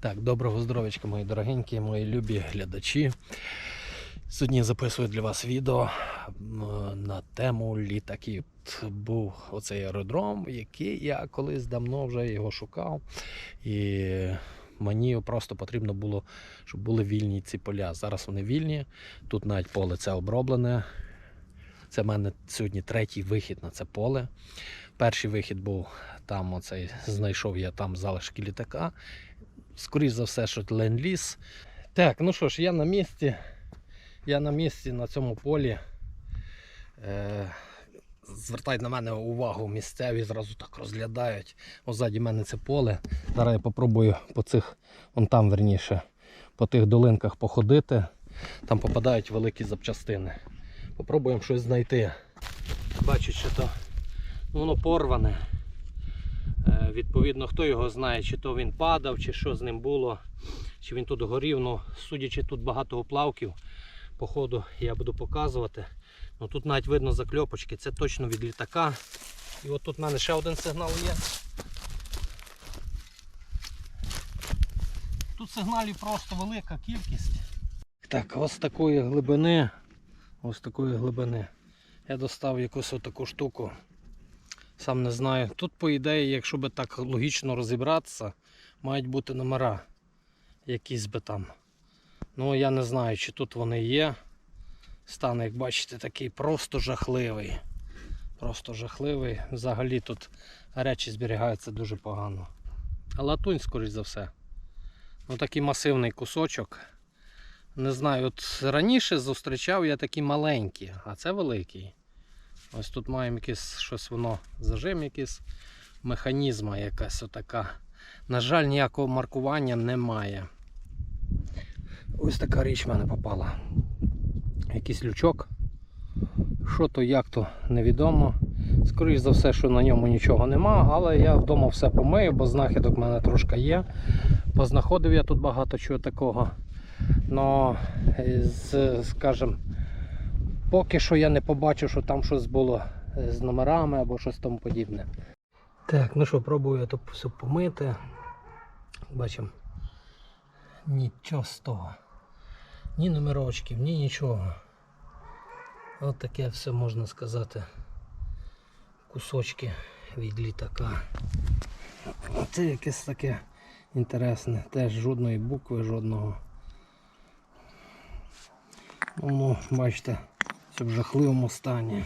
Так, доброго здоров'ячка, мої дорогенькі, мої любі глядачі. Сьогодні записую для вас відео на тему літаків. Був оцей аеродром, який я колись давно вже його шукав. І мені просто потрібно було, щоб були вільні ці поля. Зараз вони вільні. Тут навіть поле це оброблене. Це в мене сьогодні третій вихід на це поле. Перший вихід був там, оцей, знайшов я там залишки літака. Скоріше за все, що ленд-ліз. Так, ну що ж, я на місці. Я на місці на цьому полі. Е, звертають на мене увагу місцеві, зразу так розглядають. Ось ззаді мене це поле. Зараз я попробую по цих, вон там верніше, по тих долинках походити. Там попадають великі запчастини. Попробуємо щось знайти. Бачу, що то воно порване. Відповідно, хто його знає, чи то він падав, чи що з ним було, чи він тут горів. Ну, судячи, тут багато оплавків. По ходу я буду показувати. Ну, тут навіть видно закльопочки, це точно від літака. І от тут в мене ще один сигнал є. Тут сигналів просто велика кількість. Так, ось такої глибини. Ось такої глибини. Я достав якусь отаку штуку. Сам не знаю. Тут, по ідеї, якщо би так логічно розібратися, мають бути номера. Якісь би там. Ну я не знаю, чи тут вони є. Стан, як бачите, такий просто жахливий. Просто жахливий. Взагалі тут речі зберігаються дуже погано. А латунь, скоріш за все. Ну такий масивний кусочок. Не знаю, от раніше зустрічав я такі маленькі, а це великий. Ось тут маємо якесь щось воно, зажим якийсь механізма якась отака. На жаль, ніякого маркування немає. Ось така річ в мене попала. Якийсь лючок. Що то, як то, невідомо. Скоріше за все, що на ньому нічого нема, але я вдома все помию, бо знахідок в мене трошки є. Познаходив я тут багато чого такого. Но, е, скажімо, поки що я не побачив, що там щось було е, з номерами або щось тому подібне. Так, ну що, пробую я тут все помити. Бачимо. Нічого з того. Ні номерочків, ні нічого. От таке все можна сказати. Кусочки від літака. Це якесь таке інтересне. Теж жодної букви, жодного. Ну, бачите, це в жахливому стані.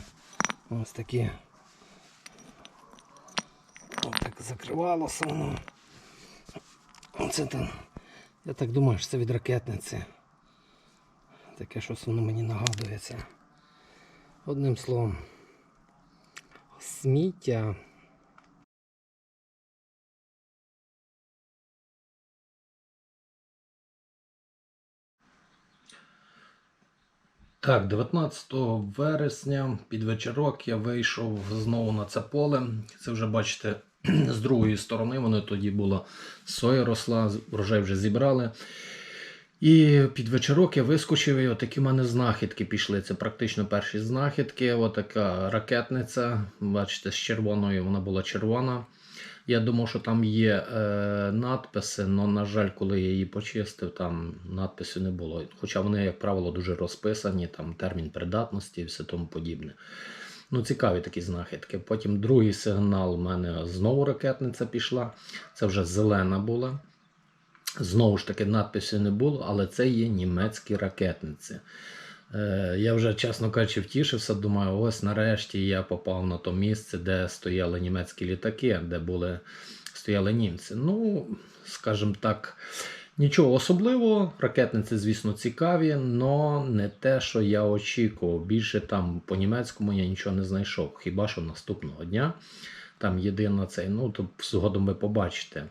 Ось такі. Ось так закривалося воно. Оце там. Я так думаю, що це від ракетниці. Таке щось воно мені нагадується. Одним словом. Сміття. Так, 19 вересня під вечірок я вийшов знову на це поле. Це вже бачите, з другої сторони воно тоді було соя росла, врожай вже зібрали. І під вечірок я вискочив, і отакі в мене знахідки пішли. Це практично перші знахідки. Отака ракетниця. Бачите, з червоною вона була червона. Я думав, що там є е, надписи, але, на жаль, коли я її почистив, там надписів не було. Хоча вони, як правило, дуже розписані, там термін придатності і все тому подібне. Ну, цікаві такі знахідки. Потім другий сигнал у мене знову ракетниця пішла. Це вже зелена була. Знову ж таки, надписів не було, але це є німецькі ракетниці. Е, я вже, чесно кажучи, втішився. Думаю, ось нарешті я попав на то місце, де стояли німецькі літаки, де були, стояли німці. Ну, скажімо так, нічого особливого. Ракетниці, звісно, цікаві, але не те, що я очікував. Більше там по німецькому я нічого не знайшов. Хіба що наступного дня. Там єдино цей, ну, то згодом ви побачите.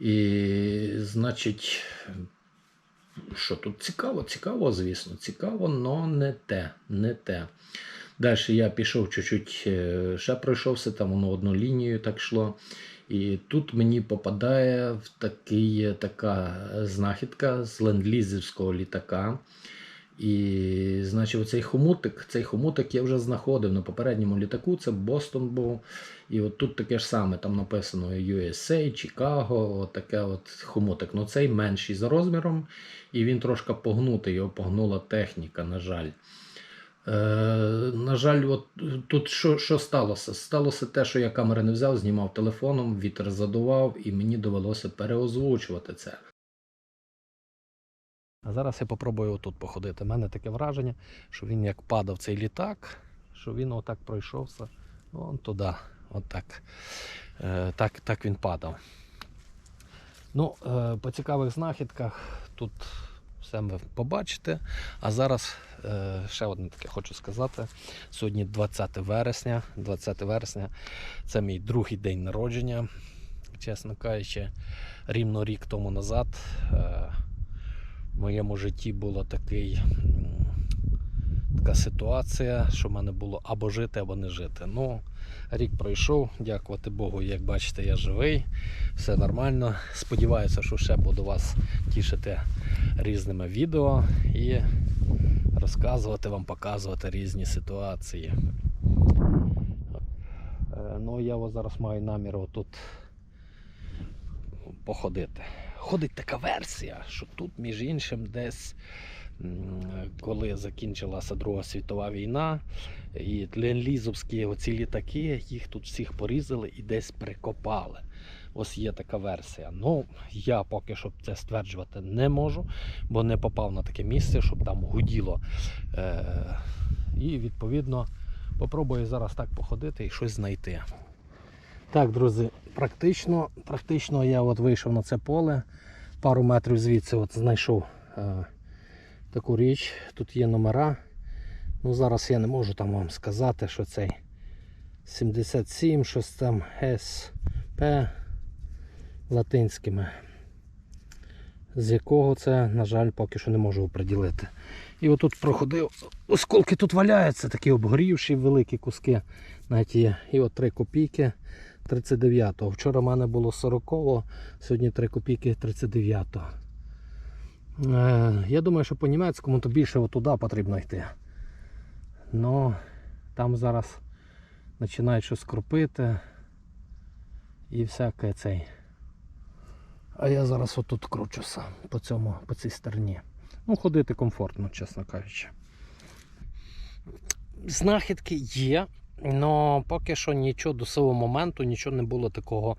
І, значить, що тут цікаво, цікаво, звісно, цікаво, але не те, не те. Далі я пішов чуть-чуть, е, ще пройшовся, там воно одну лінію так йшло. І тут мені попадає в такий, така знахідка з ленд-лізівського літака. І, значить, оцей хомутик, цей хомутик я вже знаходив на попередньому літаку, це Бостон був. І от тут таке ж саме, там написано USA, Чикаго, от таке от хомутик. Ну цей менший за розміром, і він трошки погнутий, його погнула техніка, на жаль. Е, на жаль, от тут що, що сталося? Сталося те, що я камери не взяв, знімав телефоном, вітер задував, і мені довелося переозвучувати це. А зараз я попробую отут походити. У мене таке враження, що він як падав цей літак, що він отак пройшовся вон туди. Отак. Е, так, так він падав. Ну, е, по цікавих знахідках тут все ви побачите. А зараз е, ще одне таке хочу сказати. Сьогодні 20 вересня. 20 вересня це мій другий день народження. Чесно кажучи, рівно рік тому назад е, в моєму житті була такий, така ситуація, що в мене було або жити, або не жити. Ну, рік пройшов, дякувати Богу, як бачите, я живий, все нормально. Сподіваюся, що ще буду вас тішити різними відео і розказувати вам, показувати різні ситуації. Е, Ну, я зараз маю намір отут походити. Ходить така версія, що тут, між іншим, десь коли закінчилася Друга світова війна, і ленлізовські оці літаки, їх тут всіх порізали і десь прикопали. Ось є така версія. Ну, я поки що це стверджувати не можу, бо не попав на таке місце, щоб там гуділо. Е- і відповідно попробую зараз так походити і щось знайти. Так, друзі, практично, практично я от вийшов на це поле, пару метрів звідси от знайшов е, таку річ. Тут є номера. Ну, зараз я не можу там вам сказати, що цей 77, щось там СП латинськими. З якого це, на жаль, поки що не можу оприділити. І отут проходив, оскільки тут валяються, такі обгорівші великі куски. Навіть є. І от 3 копійки 39-го. Вчора в мене було 40-го, сьогодні 3 копійки 39-го. Е, я думаю, що по німецькому то більше отуди потрібно йти. Ну, там зараз починають щось кропити і всяке цей. А я зараз отут кручуся по цьому, по цій стороні. Ну, ходити комфортно, чесно кажучи. Знахідки є, але поки що нічого до сього моменту, нічого не було такого,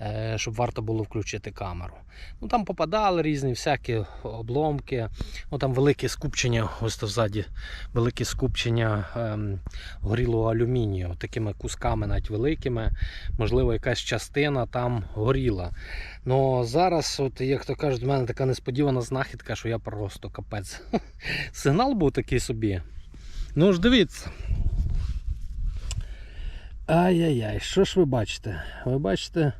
е, щоб варто було включити камеру. Ну Там попадали різні всякі обломки. Ну, Там велике скупчення, ось то ззаді, велике скупчення ем, горілого алюмінію, такими кусками навіть великими. Можливо, якась частина там горіла. Ну зараз, от, як то кажуть, в мене така несподівана знахідка, що я просто капець. Сигнал був такий собі. Ну ж дивіться. Ай-яй-яй, що ж ви бачите? Ви бачите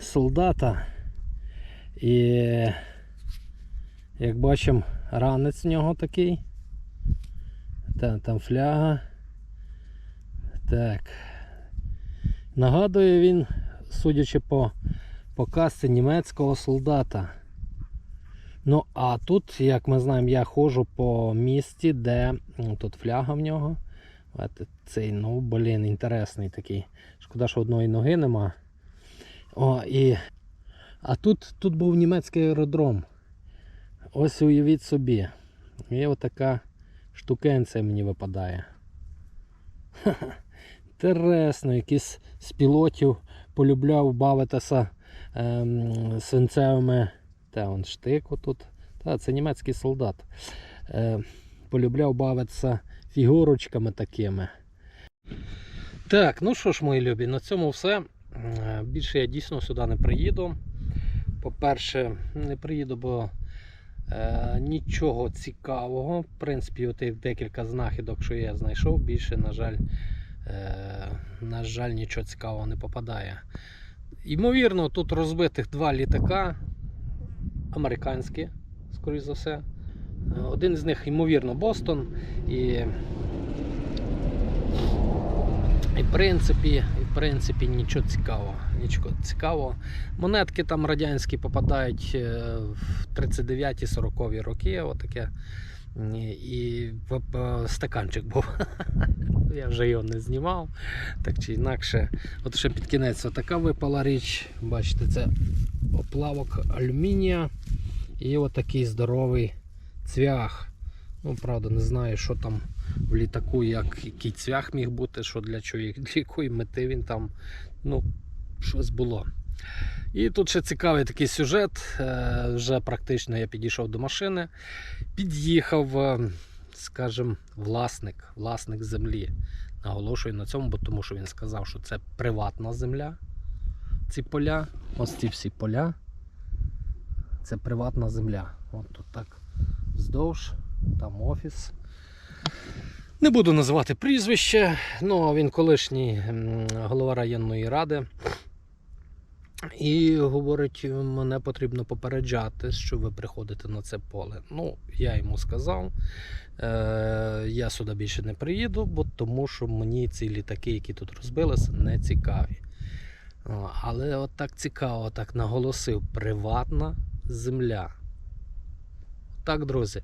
солдата і як бачимо ранець в нього такий. Там, там фляга. Так. Нагадує він, судячи по, по касці німецького солдата. Ну, а тут, як ми знаємо, я ходжу по місті, де тут фляга в нього. Цей, ну, блін, інтересний такий. Шкода, що одної ноги нема. О, і... А тут, тут був німецький аеродром. Ось уявіть собі. І отака штукенція мені випадає. Інтересно, якийсь з пілотів полюбляв бавитися ем, свинцевими. Та он штик отут. Та, це німецький солдат. Е, полюбляв бавитися фігурочками такими. Так, ну що ж, мої любі, на цьому все. Е, Більше я дійсно сюди не приїду. По-перше, не приїду, бо е, нічого цікавого. В принципі, от декілька знахідок, що я знайшов, більше, на жаль, е, на жаль, нічого цікавого не попадає. Ймовірно, тут розбитих два літака американські, скоріш за все. Е, Один з них, ймовірно, Бостон. І, і в принципі, і в принципі нічого цікавого. Нічого цікавого. Монетки там радянські попадають е, в 39-40 роки. Отаке. І в- стаканчик був. Я вже його не знімав. Так чи інакше. От ще під кінець така випала річ. Бачите, це оплавок алюмінія і отакий здоровий цвях. Ну, правда, не знаю, що там в літаку, як який цвях міг бути, що для чого, для якої мети він там. Ну, щось було. І тут ще цікавий такий сюжет. Е, Вже практично я підійшов до машини, під'їхав, е, скажімо, власник, власник землі. Наголошую на цьому, бо тому що він сказав, що це приватна земля. Ці поля, ось ці всі поля. Це приватна земля. От тут так вздовж, там офіс. Не буду називати прізвище, ну він колишній голова районної ради. І говорить, мене потрібно попереджати, що ви приходите на це поле. Ну, я йому сказав, е, я сюди більше не приїду, бо тому що мені ці літаки, які тут розбилися, не цікаві. Але от так цікаво, так наголосив: приватна земля. Так, друзі.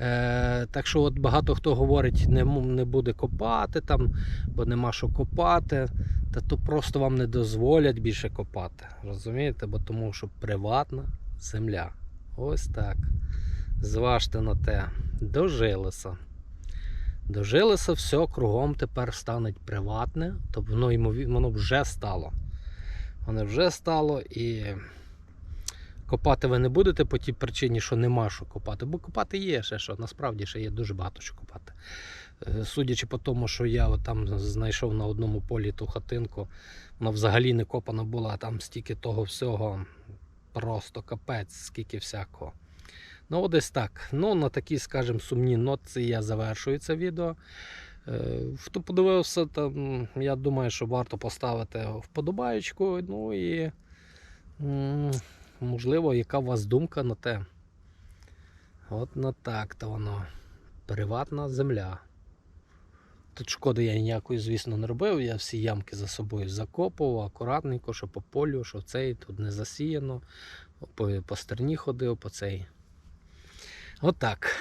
Е, так що от багато хто говорить, не, не буде копати там, бо нема що копати. Та то просто вам не дозволять більше копати. Розумієте? Бо тому що приватна земля. Ось так. Зважте на те. Дожилися. Дожилися, все кругом тепер стане приватне, тобто воно, ймові- воно вже стало. Воно вже стало і копати ви не будете по тій причині, що нема що копати. Бо копати є ще що, насправді ще є дуже багато що копати. Е, Судячи по тому, що я там знайшов на одному полі ту хатинку, вона взагалі не копана була, там стільки того всього, просто капець, скільки всякого. Ну, десь так. Ну, на такій, скажімо, сумній нотці я завершую це відео. Е, Хто подивився, там, я думаю, що варто поставити вподобаєчку. Ну і можливо, яка у вас думка на те. От на так то воно. Приватна земля. Тут шкоди я ніякої, звісно, не робив. Я всі ямки за собою закопував, акуратненько, що по полю, що цей, тут не засіяно. По, по стерні ходив, по цей. Отак.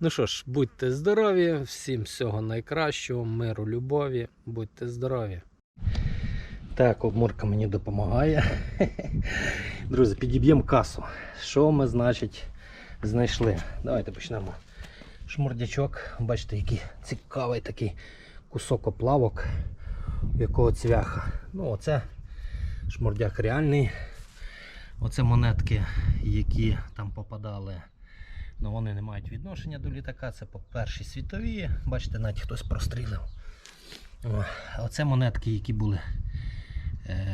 Ну що ж, будьте здорові, всім всього найкращого, миру, любові, будьте здорові. Так, обморка мені допомагає. Друзі, підіб'ємо касу. Що ми, значить, знайшли? Давайте почнемо. Шмурдячок, бачите, який цікавий такий кусок оплавок, у якого цвяха. Ну, оце шмурдяк реальний. Оце монетки, які там попадали. Ну, вони не мають відношення до літака. Це по першій світовій. Бачите, навіть хтось прострілив. Оце монетки, які були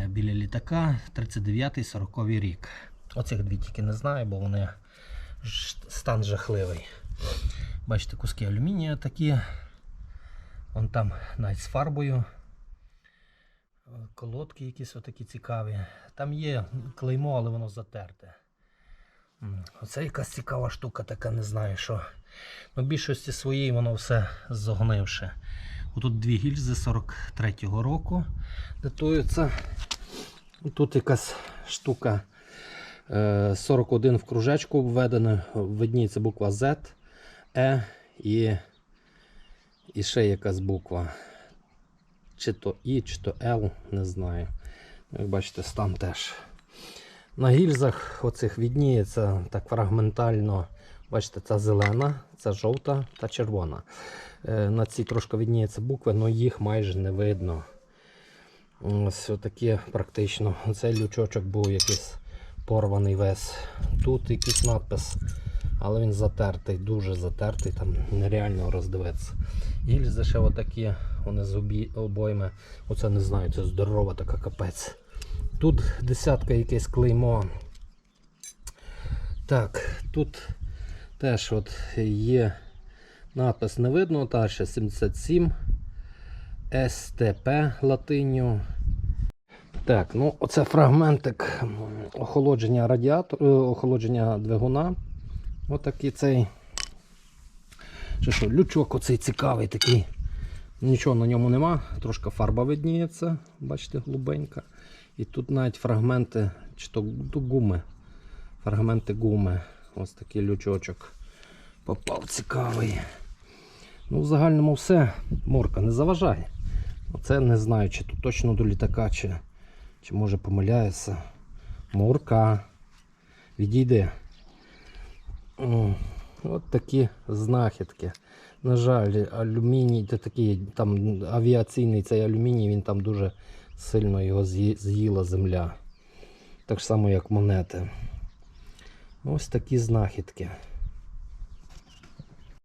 біля літака 39-40 рік. Оцих дві тільки не знаю, бо вони стан жахливий. Бачите, куски алюмінія такі. Вон там навіть з фарбою. Колодки якісь отакі цікаві. Там є клеймо, але воно затерте. Оце якась цікава штука, така не знаю що. Ну, більшості своїй воно все зогнивше. Отут дві гільзи 43-го року датуються. Тут якась штука е, 41 в кружечку введена. Видніється буква Z, E і, і ще якась буква. Чи то І, чи то L, не знаю. Як бачите, стан теж. На гільзах оцих відніється так фрагментально. Бачите, це зелена, це жовта та червона. Е, На цій трошки відніється букви, але їх майже не видно. Ось такі практично. Цей лючочок був якийсь порваний весь. Тут якийсь надпис, але він затертий, дуже затертий, там нереально роздивитися. Гільзи ще отакі, вони з обі- обойми. Оце не знаю, це здорова така капець. Тут десятка якесь клеймо. Так, тут теж от є надпис не видно, та ще 77 СТП латиню. Так, ну оце фрагментик охолодження радіатора, охолодження двигуна. Отакий цей. Що що, лючок оцей цікавий такий. Нічого на ньому нема, трошки фарба видніється, бачите, голубенька. І тут навіть фрагменти, чи то, гуми. Фрагменти гуми. Ось такий лючочок. попав цікавий. Ну, в загальному все. Морка, не заважай. Оце не знаю, чи тут точно до літака, чи, чи може помиляюся. Морка. Відійди. М, От такі знахідки. На жаль, алюміній, це такий там авіаційний цей алюміній, він там дуже сильно його з'їла земля. Так само, як монети. Ось такі знахідки.